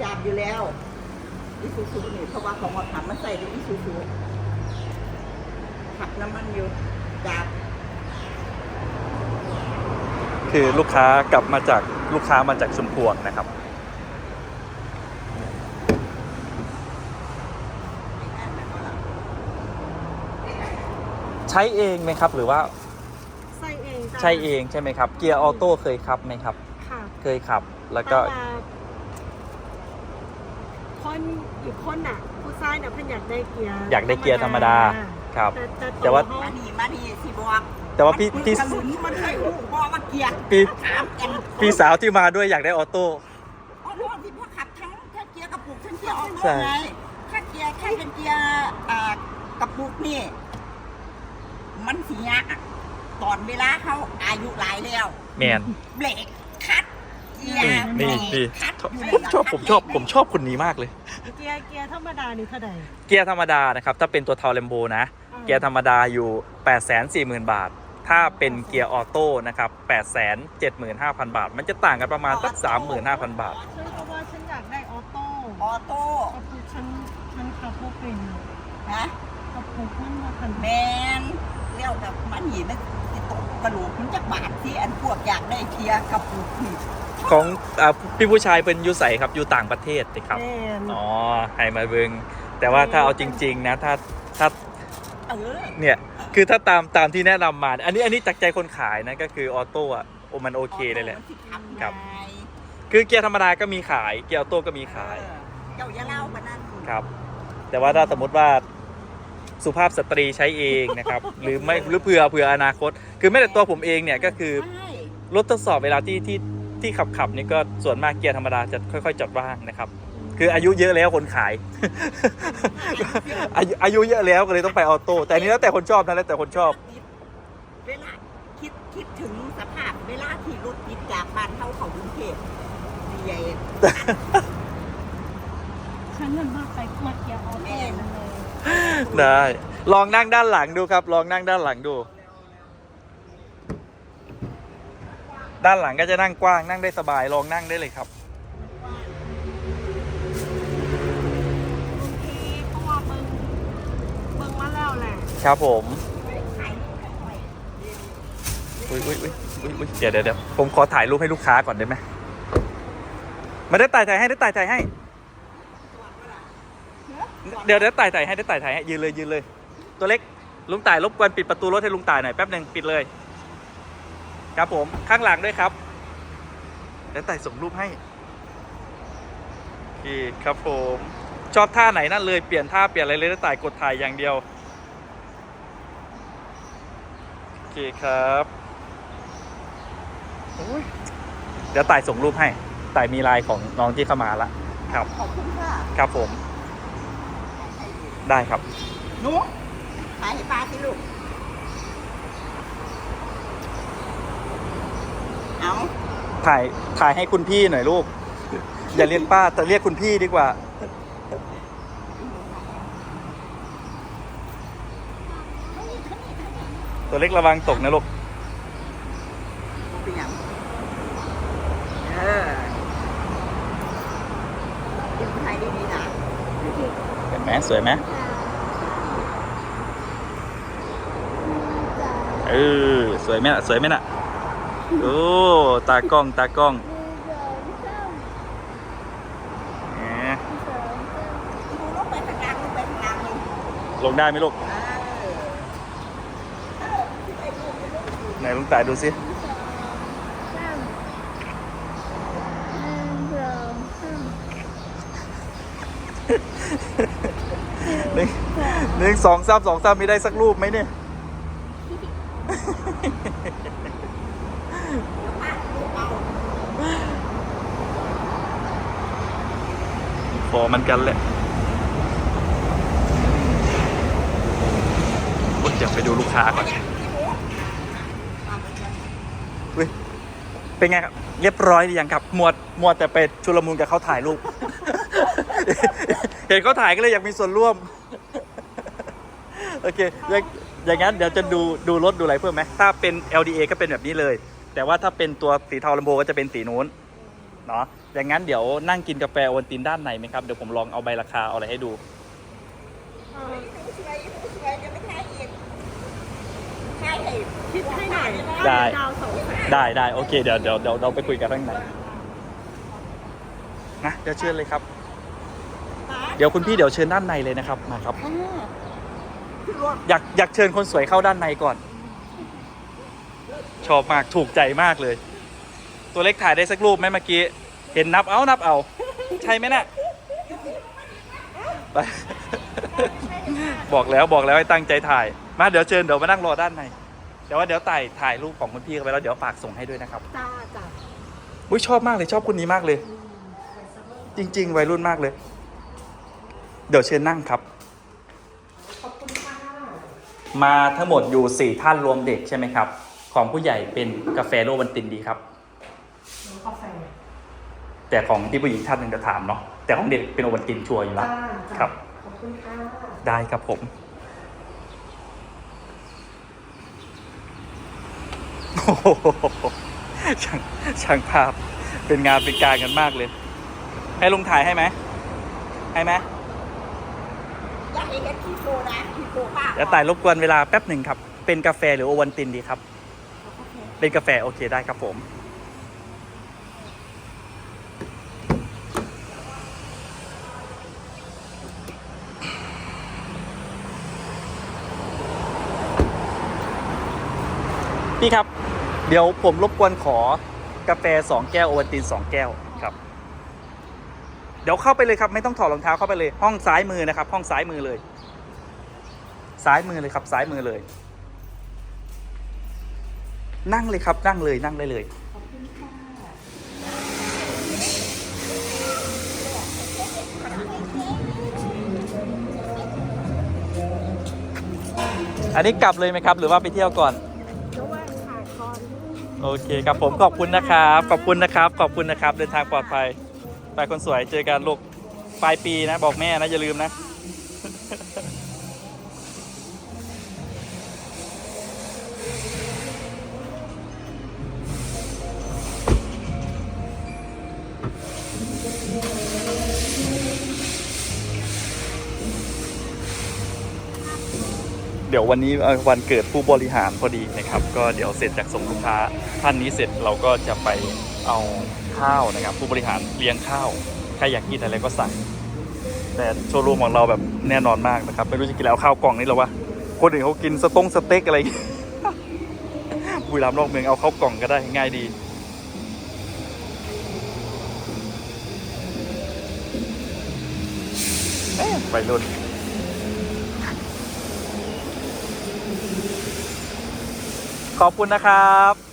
จามอยู่แล้วอีซูซูนี่เพราะว่าของมาขับมาใส่ในอีซูซูขับน้ำมันอยู่จามคือลูกค้ากลับมาจากลูกค้ามาจากชุมพวงนะครับใช้เองไหมครับหรือว่าใส่เองจ้ะใช้เองใช่ไหมครับ เกียร์ออโต้เคยขับไหมครับ ค่ะ เคยขับแล้วก็ แต่ว่า คนอีกคนน่ะ ผู้ชายน่ะเพิ่นอยากได้เกียร์อยากได้เกียร์ธรรมดาครับ แต่แต่แต่ว่าเขมาดีมาดีสิบอกแต่ว่าพี่มันพี่ขนุนมันเคยหูบอกว่าเกียร์พี่ถามกันพี่สาวที่มาด้วยอยากได้ออโต้อ๋อรถที่พ่อขับทั้งทั้งเกียร์กระปุกทั้งเกียร์ออโต้ใช่ไงถ้าเกียร์แค่เป็นเกียร์อ่ากระปุกนี่ มันเสียตอนเวลาเขาอายุหลายแล้ว แมนเบรกคัดเกีย นี่ร์นี่เบรนี่กคัดชอบยู่ในชอบผมชอบผมชอบคนนี้มากเลย เกียร์เกียร์ธรรมดานี่เท่าใดเกียร์ธรรมดานะครับ ถ้าเป็นตัวเทาเลมโบนะอ่าเกียร์ธรรมดาอยู่ 8 4 0 0 0 0 บาท ถ้าเป็นเกียร์ออโต้นะครับ 8 7 5 0 0 0 บาท มันจะต่างกันประมาณสัก35,000 บาท ฉันก็ว่าฉันอยากได้ออโต้ออโต้กระปุกฉันฉันขับบ่เป็นนะกระปุกมันบ่ทันแมนเลี้ยวกับมันหินนะติดต กกระโหลกมันจะบาดที่อันพวกอยากได้เกียร์กระปุกนี่ของอาพี่ผู้ชายเป็นอยูใสครับอยู่ต่างประเทศนะครับแม่นอ๋อให้มาเบิงแต่ว่าถ้าเอาจริง ๆ นะ ถ้าถ้าเออเนี่ย คือถ้าตามตามที่แนะนำมา อันนี้อันนี้จากใจคนขายนะ ก็คือออโต้อะโอ้มันโอเคเลยแหละ มันสิขับครับ ง่ายคือเกียร์ธรรมดาก็มีขาย เกียร์ออโต้ก็มีขายเออเจ้าอย่าเล่ามานั่นครับ แต่ว่าถ้าสมมติว่า สุภาพสตรีใช้เองนะครับ หรือไม่หรือเผื่อเผื่ออนาคต คือแม้แต่ตัวผมเองเนี่ยก็คือใช่รถทดสอบเวลาที่ที่ที่ขับขับนี่ก็ส่วนมากเกียร์ธรรมดาจะค่อยๆจอดว่างนะครับ คืออายุเยอะแล้วคนขาย อายุอายุเยอะแล้วก็เลยต้องไปออโต้แต่อันนี้แล้วแต่คนชอบนะแล้วแต่คนชอบ เวลาคิดคิดถึงสภาพเวลาที่รถติดจากบ้านเข้าเขากรุงเทพดีใหญ่ฉันนั่นมากไปมาเกียร์ออโต้นั่นเลย ได้ ลองนั่งด้านหลังดูครับ ลองนั่งด้านหลังดู ด้านหลังก็จะนั่งกว้างนั่งได้สบาย ลองนั่งได้เลยครับบางทีเพราะว่าเบิ่งเบิ่งมาแล้วแหละครับผมอุ้ยอุ้ยอุ้ยอุ้ยเดี๋ยวเดี๋ยวเดี๋ยวผมขอถ่ายรูปให้ลูกค้าก่อนได้ไหมมาได้ถ่ายถ่ายให้ได้ถ่ายถ่ายให้ เดี๋ยวเดี๋ยวถ่ายถ่ายให้ได้ถ่ายถ่ายให้ยืนเลยยืนเลย ตัวเล็กลุงต่ายรบกวนปิดประตูรถให้ลุงต่ายหน่อยแป๊บหนึ่งปิดเลย ครับผมข้างหลังด้วยครับเดี๋ยวต่ายส่งรูปให้โอเคครับผมชอบท่าไหนนั่นเลยเปลี่ยนท่าเปลี่ยนอะไรเลยได้ต่ายกดถ่ายอย่างเดียวโอเคครับโอ้ยเดี๋ยวต่ายส่งรูปให้ต่ายมีไลน์ของน้องที่เข้ามาละครับขอบคุณค่ะครับผม ได้ครับหนูถ่ายให้ป้าสิลูก เอาถ่ายถ่ายให้คุณพี่หน่อยลูก อย่าเรียกป้าแต่เรียกคุณพี่ดีกว่า ตัวเล็กระวังตกนะลูก เป็นหยังเออยิ้มไทยดีๆนะ เห็น ไหมสวยไหมเออสวยไหมน่ะสวยไหมน่ะโอ้ตากล้องตากล้องลงได้ไหมลูกไหนลุงต่ายดูสิ หนึ่งหนึ่งสองสามสองสามมีได้สักรูปไหมเนี่ยพอมันกันแหละอุ๊ยเดี๋ยวไปดูลูกค้าก่อนอุ้ยเป็นไงครับ เรียบร้อยหรือยังครับหมวดหมวดแต่ไปชุลมุนกับเขาถ่ายรูป เห็นเขาถ่ายก็เลยอยากมีส่วนร่วม โอเคอย่างอย่างนั้นเดี๋ยวจะดูดูรถดูอะไรเพิ่มไหมถ้าเป็น LDA ก็เป็นแบบนี้เลย แต่ว่าถ้าเป็นตัวสีเทาลัมโบก็จะเป็นสีนู้นเนาะอย่างนั้นเดี๋ยวนั่งกินกาแฟโอวัลตินด้านในไหมครับเดี๋ยวผมลองเอาใบราคาเอาอะไรให้ดูเออสวยสวยจะไม่ทายอีกทายให้คิดให้หน่อยได้ ดาวสองแสนได้ได้โอเคเดี๋ยวเดี๋ยวเดี๋ยวเราไปคุยกันข้างในนะเดี๋ยวเชิญเลยครับ เดี๋ยวคุณพี่เดี๋ยวเชิญด้านในเลยนะครับมาครับคื อรถอยากอยากเชิญคนสวยเข้าด้านในก่อน ชอบมากถูกใจมากเลย ตัวเล็กถ่ายได้สักรูปไหมเมื่อกี้ เห็นนับเอานับเอา ใช่ไหมน่ะไปบอกแล้วบอกแล้วให้ตั้งใจถ่าย มาเดี๋ยวเชิญเดี๋ยวมานั่งรอด้านในเดี๋ยวว่าเดี๋ยวถ่ายถ่ายรูปของคุณพี่กันไปแล้วเดี๋ยวฝากส่งให้ด้วยนะครับจ้าจ้าอุ้ยชอบมากเลยชอบคนนี้มากเลย จริง ๆ วัยรุ่นมากเลย เดี๋ยวเชิญนั่งครับขอบคุณค่ะ มาทั้งหมดอยู่ 4 ท่านรวมเด็กใช่ไหมครับ ของผู้ใหญ่เป็นกาแฟโรบันตินดีครับ กาแฟแต่ของที่ผู้หญิงท่านหนึ่งจะถามเนาะแต่ของเด็กเป็นโอวัลตินชัวร์อยู่แล้วจ้าจ้าครับ ขอบคุณค่ะได้ครับผม โอ้โหช่างช่างภาพเป็นงานเป็นการกันมากเลย ให้ลุงถ่ายให้ไหมให้ไหมอยากให้เห็นที่ โชว์นะที่โชว์ป้าเดี๋ยวต่ายรบกวนเวลาแป๊บหนึ่งครับ เป็นกาแฟหรือโอวัลตินดีครับ เป็นกาแฟโอเคได้ครับผม พี่ครับ เดี๋ยวผมรบกวนขอกาแฟสองแก้วโอวัลตินสองแก้วครับเดี๋ยวเข้าไปเลยครับ ไม่ต้องถอดรองเท้าเข้าไปเลย ห้องซ้ายมือนะครับ ห้องซ้ายมือเลย ซ้ายมือเลยครับ ซ้ายมือเลย นั่งเลยครับ นั่งเลยนั่งได้เลยอันนี้กลับเลยไหมครับ หรือว่าไปเที่ยวก่อน โอเคครับผมขอบคุณนะครับ ขอบคุณนะครับ ขอบคุณนะครับ เดินทางปลอดภัย ไปคนสวยเจอกันลูกปลายปีนะ บอกแม่นะ อย่าลืมนะ ดี๋ยววันนี้วันเกิดผู้บริหารพอดีนะครับ ก็เดี๋ยวเสร็จจากส่งลูกค้าท่านนี้เสร็จเราก็จะไปเอาข้าวนะครับ ผู้บริหารเลี้ยงข้าวใครอยากกินอะไรก็สั่ง แต่โชว์รูมของเราแบบแน่นอนมากนะครับ ไม่รู้จะกินแล้วข้าวกล่องนี่หรอวะคนอื่นเขากินสต้งสเต็กอะไรอย่างเงี้ยบุรีรัมย์นอกเมืองเอาข้าวกล่องก็ได้ง่ายดีไปรุ่น ขอบคุณนะครับ